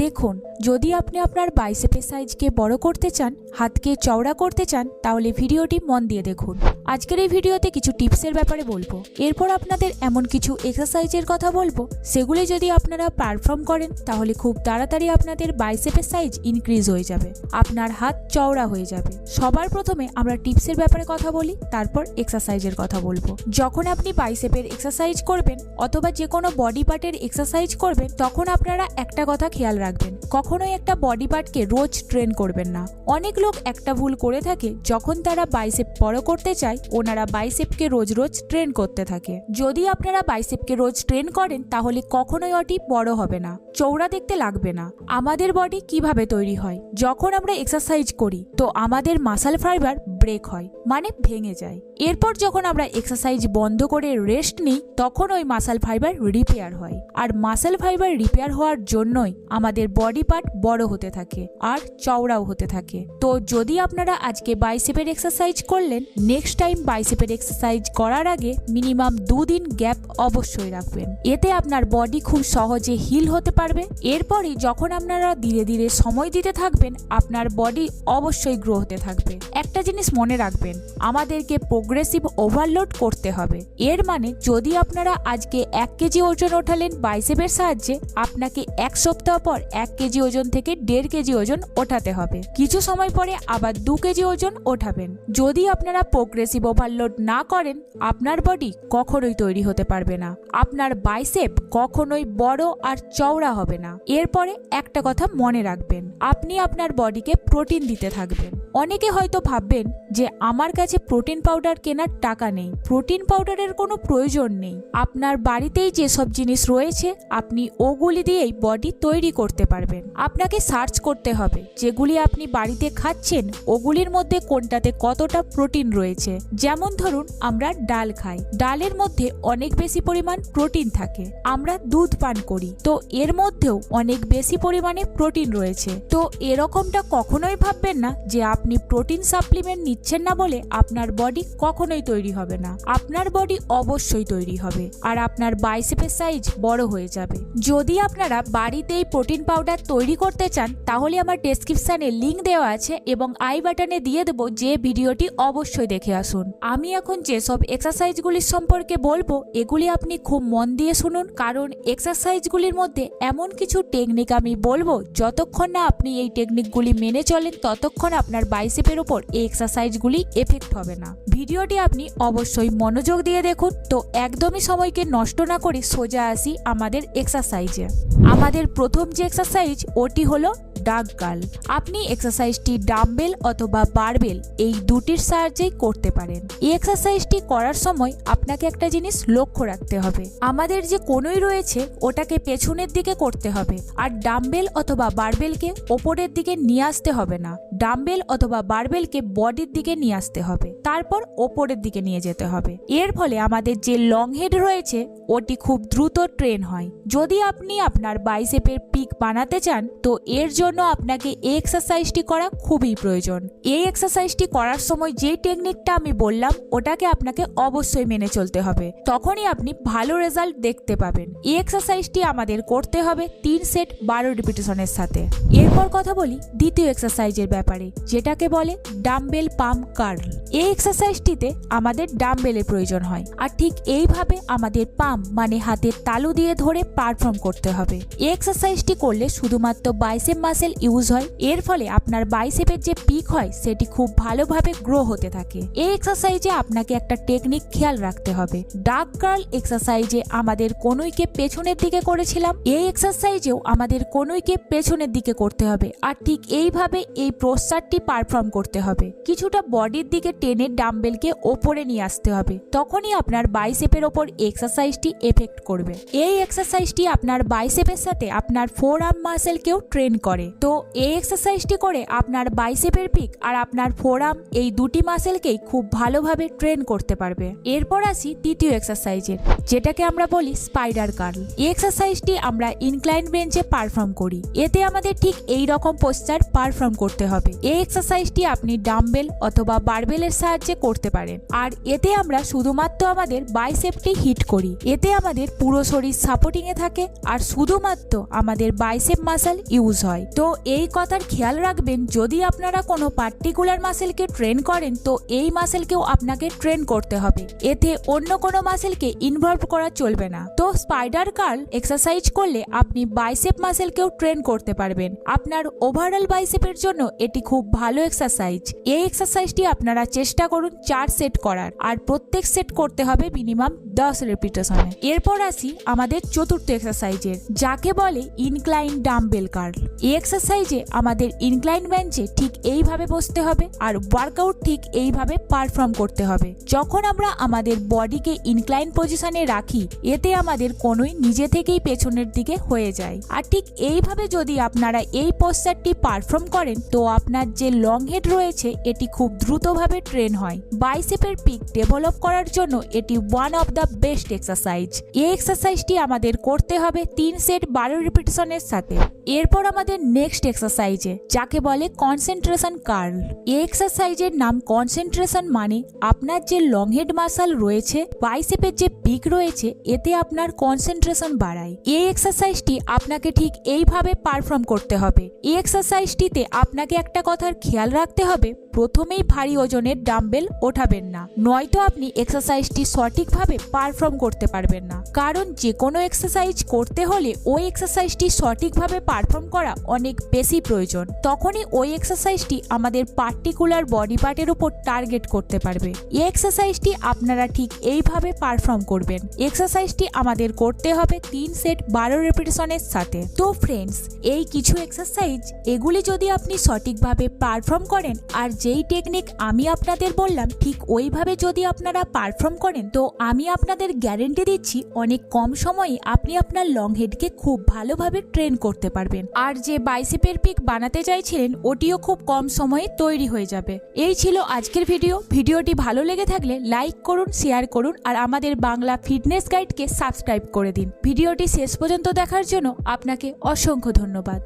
দেখুন, যদি আপনি আপনার বাইসেপের সাইজকে বড় করতে চান, হাতকে চওড়া করতে চান, তাহলে ভিডিওটি মন দিয়ে দেখুন। আজকের এই ভিডিওতে কিছু টিপসের ব্যাপারে বলব। এরপর আপনাদের এমন কিছু এক্সারসাইজের কথা বলব, সেগুলি যদি আপনারা পারফর্ম করেন, তাহলে খুব তাড়াতাড়ি আপনাদের বাইসেপের সাইজ ইনক্রিজ হয়ে যাবে, আপনার হাত চওড়া হয়ে যাবে। সবার প্রথমে আমরা টিপসের ব্যাপারে কথা বলি, তারপর এক্সারসাইজের কথা বলব। যখন আপনি বাইসেপের এক্সারসাইজ করবেন, অথবা যে কোনো বডি পার্টের এক্সারসাইজ করবেন, তখন আপনারা একটা কথা খেয়াল রাখবেন। কখনোই একটা বডি পার্টকে রোজ ট্রেন করবেন না। অনেক লোক একটা ভুল করে থাকে, যখন তারা বাইসেপ বড় করতে চায়, ওনারা বাইসেপকে রোজ রোজ ট্রেন করতে থাকে। যদি আপনারা বাইসেপকে রোজ ট্রেন করেন, তাহলে কখনোই ওটি বড় হবে না চৌড়া দেখতে লাগবে না। আমাদের বডি কীভাবে তৈরি হয়? যখন আমরা এক্সারসাইজ করি, তো আমাদের মাসাল ফাইবার ব্রেক হয় মানে ভেঙে যায়। এরপর যখন আমরা এক্সারসাইজ বন্ধ করে রেস্ট নিই, তখন ওই মাসাল ফাইবার রিপেয়ার হয়। আর মাসাল ফাইবার রিপেয়ার হওয়ার জন্যই আমাদের বডি পার্ট বড় হতে থাকে আর চওড়াও হতে থাকে। তো যদি আপনারা আজকে বাইসেপের এক্সারসাইজ করলেন নেক্সট টাইম বাইসেপের এক্সারসাইজ করার আগে মিনিমাম দুদিন গ্যাপ অবশ্যই রাখবেন। এতে আপনার বডি খুব সহজে হিল হতে পারবে। এরপরই যখন আপনারা ধীরে ধীরে সময় দিতে থাকবেন, আপনার বডি অবশ্যই গ্রো হতে থাকবে। একটা জিনিস মনে রাখবেন, আমাদেরকে প্রোগ্রেসিভ ওভারলোড করতে হবে। এর মানে যদি আপনারা আজকে এক কেজি ওজন ওঠালেন বাইসেপের সাহায্যে, আপনাকে এক সপ্তাহ পর এক কেজি ওজন থেকে দেড় কেজি ওজন ওঠাতে হবে। কিছু সময় পরে আবার দু কেজি ওজন ওঠাবেন। যদি আপনারা প্রোগ্রেসিভ ওভারলোড না করেন, আপনার বডি কখনোই তৈরি হতে পারবে না। আপনার বাইসেপ কখনোই বড় আর চওড়া হবে না। এরপরে একটা কথা মনে রাখবেন, আপনি আপনার বডিকে প্রোটিন দিতে থাকবেন। অনেকে হয়তো ভাববেন যে আমার কাছে প্রোটিন পাউডার কেনার টাকা নেই। প্রোটিন পাউডারের কোনো প্রয়োজন নেই। আপনার বাড়িতেই যেসব জিনিস রয়েছে, আপনি ওগুলি দিয়েই বডি তৈরি করতে পারবেন। আপনাকে সার্চ করতে হবে, যেগুলি আপনি বাড়িতে খাচ্ছেন, ওগুলির মধ্যে কোনটাতে কতটা প্রোটিন রয়েছে। যেমন ধরুন, আমরা ডাল খাই। ডালের মধ্যে অনেক বেশি পরিমাণ প্রোটিন থাকে। আমরা দুধ পান করি। তো এর মধ্যেও অনেক বেশি পরিমাণে প্রোটিন রয়েছে। তো এরকমটা কখনোই ভাববেন না যে আপনি প্রোটিন সাপ্লিমেন্ট নিচ্ছেন না বলে আপনার বডি কখনোই তৈরি হবে না। আপনার বডি অবশ্যই তৈরি হবে আর আপনার বাইসেপের সাইজ বড় হয়ে যাবে। যদি আপনারা বাড়িতেই প্রোটিন পাউডার তৈরি করতে চান, তাহলে আমার ডেসক্রিপশনে লিংক দেওয়া আছে এবং আই বাটনে দিয়ে দেবো যে ভিডিওটি অবশ্যই দেখে আসুন। আমি এখন যেসব এক্সারসাইজগুলির সম্পর্কে বলব, এগুলি আপনি খুব মন দিয়ে শুনুন, কারণ এক্সারসাইজগুলির মধ্যে এমন কিছু টেকনিক আমি বলব, যতক্ষণ না আপনি এই টেকনিকগুলি মেনে চলেন, ততক্ষণ আপনার বাইসেপের ওপর এই এক্সারসাইজগুলি এফেক্ট হবে না। ভিডিওটি আপনি অবশ্যই মনোযোগ দিয়ে দেখুন। তো একদমই সময়কে নষ্ট না করে সোজা আসি আমাদের এক্সারসাইজে আমাদের প্রথম যে এক্সারসাইজ ওটি হলো ডাক গাল। আপনি এক্সারসাইজটি ডাম্বেল অথবা বারবেল এই দুটির সাহায্যেই করতে পারেন। এই এক্সারসাইজটি করার সময় আপনাকে একটা জিনিস লক্ষ্য রাখতে হবে। আমাদের যে কোনোই রয়েছে, ওটাকে পেছনের দিকে করতে হবে। আর ডাম্বেল অথবা বারবেলকে ওপরের দিকে নিয়ে আসতে হবে না। ডাম্বেল অথবা বারবেলকে বডির দিকে নিয়ে আসতে হবে। তারপর ওপরের দিকে নিয়ে যেতে হবে। এর ফলে আমাদের যে লং হেড রয়েছে, ওটি খুব দ্রুত ট্রেন হয়। যদি আপনি আপনার বাইসেপের পিক বানাতে চান, তো এর জন্য আপনাকে এই এক্সারসাইজটি করা খুবই প্রয়োজন। এই এক্সারসাইজটি করার সময় যে টেকনিকটা আমি বললাম, ওটাকে আপনাকে অবশ্যই মেনে চলতে হবে। তখনই আপনি ভালো রেজাল্ট দেখতে পাবেন। এই এক্সারসাইজটি আমাদের করতে হবে তিন সেট বারো রিপিটেশনের সাথে। এরপর কথা বলি দ্বিতীয় এক্সারসাইজের ব্যাপারে। যেটাকে বলে ডাম্বেল পাম কার্ল। এই এক্সারসাইজটিতে আমাদের ডাম্বেলের প্রয়োজন হয়। আর ঠিক এইভাবে আমাদের পাম মানে হাতের তালু দিয়ে ধরে পারফর্ম করতে হবে। এই এক্সারসাইজটি করলে শুধুমাত্র বাইসেপ মাসেল ইউজ হয়। এর ফলে আপনার বাইসেপের যে পিক হয়, সেটি খুব ভালোভাবে গ্রো হতে থাকে। এই এক্সারসাইজে আপনাকে একটা টেকনিক খেয়াল রাখতে হবে। ডাক কার্ল এক্সারসাইজে আমাদের কনুইকে পেছনের দিকে করেছিলাম। এই এক্সারসাইজেও আমাদের কনুইকে পেছনের দিকে করতে হবে। আর ঠিক এইভাবে এই প্রস্তারটি পারফর্ম করতে হবে। কিছুটা বডির দিকে টেনে ডাম্বেলকে ওপরে নিয়ে আসতে হবে। তখনই আপনার বাইসেপের ওপর এক্সারসাইজটি এফেক্ট করবে। এই এক্সারসাইজটি আপনার বাইসেপের সাথে আপনার ফোর আর্ম মাসেলকেও ট্রেন করে। তো এই এক্সারসাইজটি করে আপনার বাইসেপের পিক আর আপনার ফোর আর্ম এই দুটি মাসেলকেই খুব ভালোভাবে ট্রেন করতে পারবে। এরপর আসি তৃতীয় এক্সারসাইজের যেটাকে আমরা বলি স্পাইডার কার্ল এই এক্সারসাইজটি আমরা ইনক্লাইন বেঞ্চে পারফর্ম করি। এতে আমাদের ঠিক এই রকম পোস্টার পারফর্ম করতে হবে। হবে। এই এক্সারসাইজটি আপনি ডাম্বেল অথবা বারবেলের সাহায্যে করতে পারেন। আর এতে আমরা শুধুমাত্র আমাদের বাইসেপটি হিট করি। এতে আমাদের পুরো শরীর সাপোর্টিং এ থাকে আর শুধুমাত্র আমাদের বাইসেপ মাসেল ইউজ হয়। তো এই কথার খেয়াল রাখবেন, যদি আপনারা কোনো পার্টিকুলার মাসেলকে ট্রেন করেন, তো এই মাসেলকেও আপনাকে ট্রেন করতে হবে। এতে অন্য কোনো মাসেলকে ইনভলভ করা চলবে না। তো স্পাইডার কার্ল এক্সারসাইজ করলে আপনি বাইসেপ মাসেলকেও ট্রেন করতে পারবেন। আপনার ওভারঅল বাইসেপের জন্য এটি খুব ভালো এক্সারসাইজ এই এক্সারসাইজটি আপনারা চেষ্টা করুন চার সেট করার। আর প্রত্যেক সেট করতে হবে মিনিমাম দশ রেপিটেশনে এরপর আসি আমাদের চতুর্থ এক্সারসাইজের যাকে বলে ইনক্লাইন ডাম্বেল কার্ল এই এক্সারসাইজে আমাদের ইনক্লাইন বেঞ্চে ঠিক এইভাবে বসতে হবে আর ওয়ার্কআউট ঠিক এইভাবে পারফর্ম করতে হবে। যখন আমরা আমাদের বডিকে ইনক্লাইন পজিশনে রাখি, এতে আমাদের কোনোই নিজে থেকেই পেছনের দিকে হয়ে যায়। আর ঠিক এইভাবে যদি আপনারা এই পোস্টারটি পারফর্ম করেন, তো আপনার যে লং হেড রয়েছে, এটি খুব দ্রুতভাবে ট্রেন হয়। বাইসেপের পিক ডেভেলপ করার জন্য এটি one of the best exercise এই এক্সারসাইজটি আমাদের করতে হবে তিন সেট বারো রিপিটেশনের সাথে। এরপর আমাদের নেক্সট এক্সারসাইজে যাকে বলে কনসেন্ট্রেশন কার্ল এই এক্সারসাইজের নাম কনসেন্ট্রেশন মানে আপনার যে লং হেড মাসাল রয়েছে বাইসেপের যে পিক রয়েছে, এতে আপনার কনসেন্ট্রেশন বাড়ায়। এই এক্সারসাইজটি আপনাকে ঠিক এইভাবে পারফর্ম করতে হবে। এই এক্সারসাইজটিতে আপনাকে একটা কথার খেয়াল রাখতে হবে, প্রথমেই ভারী ওজনের ডাম্বেল ওঠাবেন না। নয়তো আপনি এক্সারসাইজটি সঠিকভাবে পারফর্ম করতে পারবেন না। কারণ যে কোনো এক্সারসাইজ করতে হলে ওই এক্সারসাইজটি সঠিকভাবে পারফর্ম করা অনেক বেশি প্রয়োজন। তখনই ওই এক্সারসাইজটি আমাদের পার্টিকুলার বডি পার্টের উপর টার্গেট করতে পারবে। এই এক্সারসাইজটি আপনারা ঠিক এইভাবে পারফর্ম করবেন। এক্সারসাইজটি আমাদের করতে হবে তিন সেট বারো রেপিটেশনের সাথে। তো ফ্রেন্ডস, এই কিছু এক্সারসাইজ, এগুলি যদি আপনি সঠিকভাবে পারফর্ম করেন আর যেই টেকনিক আমি আপনাদের বললাম, ঠিক ওইভাবে যদি আপনারা পারফর্ম করেন, তো আমি আপনাদের গ্যারেন্টি দিচ্ছি অনেক কম সময়ে আপনি আপনার লং হেডকে খুব ভালোভাবে ট্রেন করতে পারবেন। আর যে বাইসেপের পিক বানাতে চাইছিলেন, ওটিও খুব কম সময়ে তৈরি হয়ে যাবে। এই ছিল আজকের ভিডিও ভিডিওটি ভালো লেগে থাকলে লাইক করুন শেয়ার করুন আর আমাদের বাংলা ফিটনেস গাইডকে সাবস্ক্রাইব করে দিন। ভিডিওটি শেষ পর্যন্ত দেখার জন্য আপনাকে অসংখ্য ধন্যবাদ।